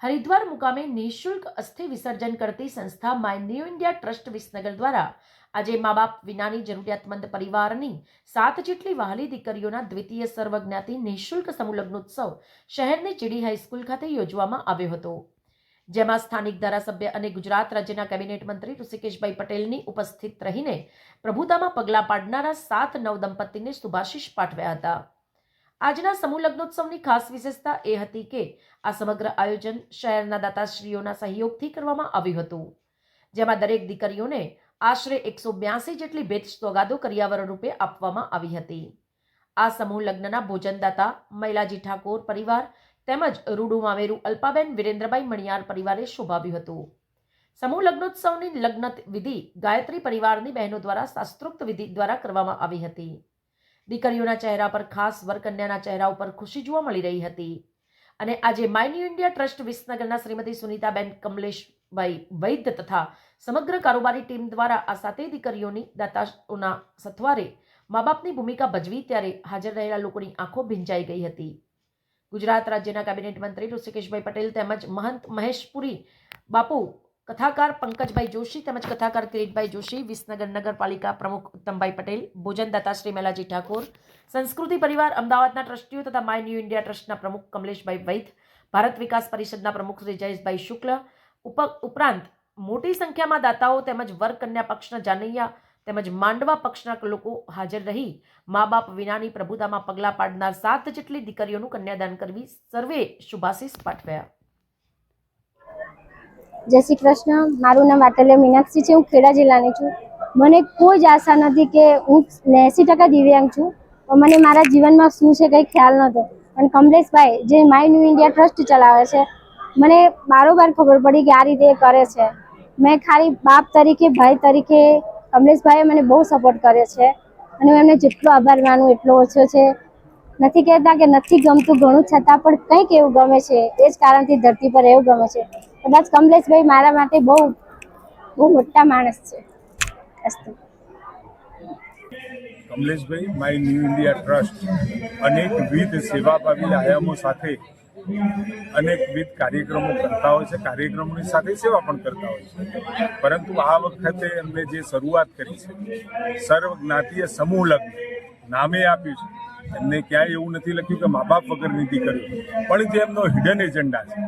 હરિદ્વાર મુકામે નિઃશુલ્ક અસ્થિ વિસર્જન કરતી સંસ્થા my new India trust Visnagar દ્વારા આજે મા બાપ વિનાની જરૂરિયાતમંદ પરિવારની સાત જેટલી વહાલી દીકરીઓના દ્વિતીય સર્વજ્ઞાતિ નિઃશુલ્ક સમૂહલગ્નોત્સવ શહેરની ચીડી હાઈસ્કૂલ ખાતે યોજવામાં આવ્યો હતો. જેમાં સ્થાનિક ધારાસભ્ય અને ગુજરાત રાજ્યના કેબિનેટ મંત્રી ઋષિકેશભાઈ પટેલની ઉપસ્થિત રહીને પ્રભુતામાં પગલાં પાડનારા સાત નવ દંપતીને શુભાશીષ પાઠવ્યા હતા. આજના સમૂહ લગ્નોત્સવની ખાસ વિશેષતા એ હતી કે આ સમગ્ર આયોજન શહેરના દાતાશ્રીઓના સહયોગથી કરવામાં આવ્યું હતું. જેમાં દરેક દીકરીઓને આશરે એકસો બ્યાસી જેટલી ભેટ સોગાદો કરિયાવર રૂપે આપવામાં આવી હતી. આ સમૂહ લગ્નના ભોજનદાતા મૈલાજી ઠાકોર પરિવાર તેમજ રૂડુ મામેરુ અલ્પાબેન વિરેન્દ્રભાઈ મણિયાર પરિવારે શોભાવ્યું હતું. સમૂહ લગ્નોત્સવની લગ્ન વિધિ ગાયત્રી પરિવારની બહેનો દ્વારા શાસ્ત્રોક્ત વિધિ દ્વારા કરવામાં આવી હતી. દીકરીઓના ચહેરા પર ખાસ વરકન્યાના ચહેરા ઉપર ખુશી જોવા મળી રહી હતી. અને આજે માય ઇન્ડિયા ટ્રસ્ટ વિસનગરના શ્રીમતી સુનીતાબેન કમલેશભાઈ વૈદ્ય તથા સમગ્ર કારોબારી ટીમ દ્વારા આ સાતેય દીકરીઓની દાતાઓના સથવારે મા બાપની ભૂમિકા ભજવી ત્યારે હાજર રહેલા લોકોની આંખો ભીંજાઈ ગઈ હતી. ગુજરાત રાજ્યના કેબિનેટ મંત્રી ઋષિકેશભાઈ પટેલ તેમજ મહંત મહેશપુરી બાપુ કથાકાર પંકજભાઈ જોશી તેમજ કથાકાર કિરીટભાઈ જોશી, વિસનગર નગરપાલિકા પ્રમુખ ઉત્તમભાઈ પટેલ ભોજનદાતા શ્રી મેલાજી ઠાકોર, સંસ્કૃતિ પરિવાર અમદાવાદના ટ્રસ્ટીઓ તથા માય ન્યૂ ઇન્ડિયા ટ્રસ્ટના પ્રમુખ કમલેશભાઈ વૈદ ભારત વિકાસ પરિષદના પ્રમુખ શ્રી જયેશભાઈ શુક્લ, ઉપ ઉપરાંત મોટી સંખ્યામાં દાતાઓ તેમજ વર કન્યા પક્ષના જાનૈયા તેમજ માંડવા પક્ષના લોકો હાજર રહી મા બાપ વિનાની પ્રભુતામાં પગલાં પાડનાર સાત જેટલી દીકરીઓનું કન્યાદાન કરવી, સર્વે શુભાશીષ પાઠવ્યા. જય શ્રી કૃષ્ણ. મારું નામ વાટલ્ય મીનાક્ષી છે. હું ખેડા જિલ્લાની છું. મને કોઈ જ આશા નથી કે હું એંસી ટકા દિવ્યાંગ છું. પણ મને મારા જીવનમાં શું છે કંઈ ખ્યાલ નહોતો. પણ કમલેશભાઈ, જે માય ન્યૂ ઇન્ડિયા ટ્રસ્ટ ચલાવે છે, મને બારોબાર ખબર પડી કે આ રીતે કરે છે. મેં ખાલી બાપ તરીકે, ભાઈ તરીકે કમલેશભાઈએ મને બહુ સપોર્ટ કર્યો છે. અને હું એમને જેટલો આભાર માનું, એટલો ઓછો છે. નથી કહેતા કે નથી ગમતું, ઘણું છતાં પણ કંઈક એવું ગમે છે. એ જ કારણથી ધરતી પર એવું ગમે છે. કદાચ કમલેશભાઈ મારા માટે બહુ બહુ મોટા માણસ છે. કમલેશભાઈ, માય ન્યૂ ઇન્ડિયા ટ્રસ્ટ અનેકવિધ સેવાભાવી આયામો સાથે અનેકવિધ કાર્યક્રમો કરતા હોય છે. કાર્યક્રમોની સાથે સેવા પણ કરતા હોય છે. પરંતુ આ વખતે એમને જે શરૂઆત કરી છે સર્વ જ્ઞાતીય સમૂહ લગ્ન, નામે આપ્યું છે. એમને ક્યાંય એવું નથી લખ્યું કે મા બાપ વગરની દીકરીઓ. પણ જે એમનો હિડન એજન્ડા છે,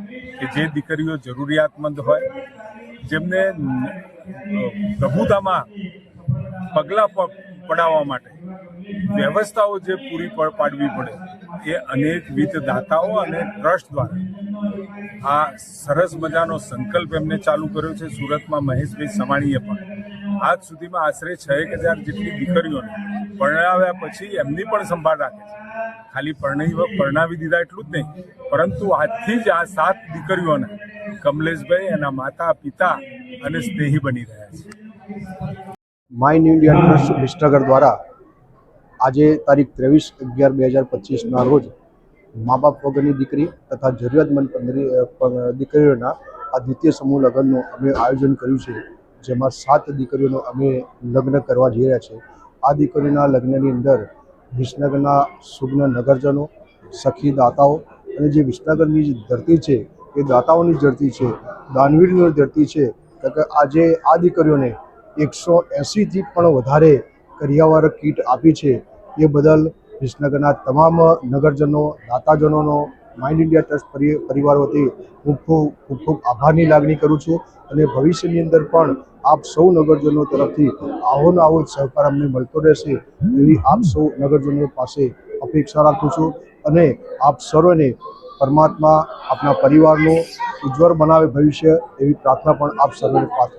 કે જે દીકરીઓ જરૂરિયાતમંદ હોય, જેમને પ્રભુતામાં પગલાં પડાવવા માટે વ્યવસ્થાઓ જે પૂરી પાડવી પડે, એ અનેકવિધ દાતાઓ અને ટ્રસ્ટ દ્વારા આ સરસ મજાનો સંકલ્પ એમને ચાલુ કર્યો છે. સુરતમાં મહેશભાઈ સમાણીએ પણ આજ સુધીમાં આશરે છ એક હજાર જેટલી દીકરીઓને પરણાવ્યા પછી એમની પણ સંભાળ રાખે છે. ખાલી પરણાવી પરણાવી દીધા એટલું જ નહીં, પરંતુ આજથી જ આ સાત દીકરીઓને કમલેશભાઈ, એના માતા, પિતા અને સ્નેહી બની રહ્યા છે. My Indian India trust Visnagar દ્વારા આજે તારીખ ત્રેવીસ અગિયાર બે હજાર પચીસના રોજ મા બાપ વગરની દીકરી તથા જરૂરિયાતમંદ દીકરીઓના આ દ્વિતીય સમૂહ લગ્નનું અમે આયોજન કર્યું છે. જેમાં સાત દીકરીઓનો અમે લગ્ન કરવા જઈ રહ્યા છે આ દીકરીઓના લગ્નની અંદર વિસનગરના સુગ્ન નગરજનો, સખી દાતાઓ અને જે વિસનગરની જે ધરતી છે, એ દાતાઓની ધરતી છે, દાનવીરની ધરતી છે કે આજે આ દીકરીઓને એકસો એંસીથી પણ વધારે કરિયાવર કીટ આપી છે. એ બદલ વિસનગરના તમામ નગરજનો, દાતાજનોનો માઇન્ડ ઇન્ડિયા ટ્રસ્ટ પરિવાર વતી હું ખૂબ ખૂબ ખૂબ આભારની લાગણી કરું છું અને ભવિષ્યની અંદર પણ આપ સૌ નગરજનો તરફથી આવો ને આવો જ સહકાર અમને મળતો રહેશે એવી આપ સૌ નગરજનો પાસે અપેક્ષા રાખું છું અને આપ સર્વને પરમાત્મા આપના પરિવારનું ઉજ્જવળ બનાવે ભવિષ્ય એવી પ્રાર્થના પણ આપ સર્વને પાત્ર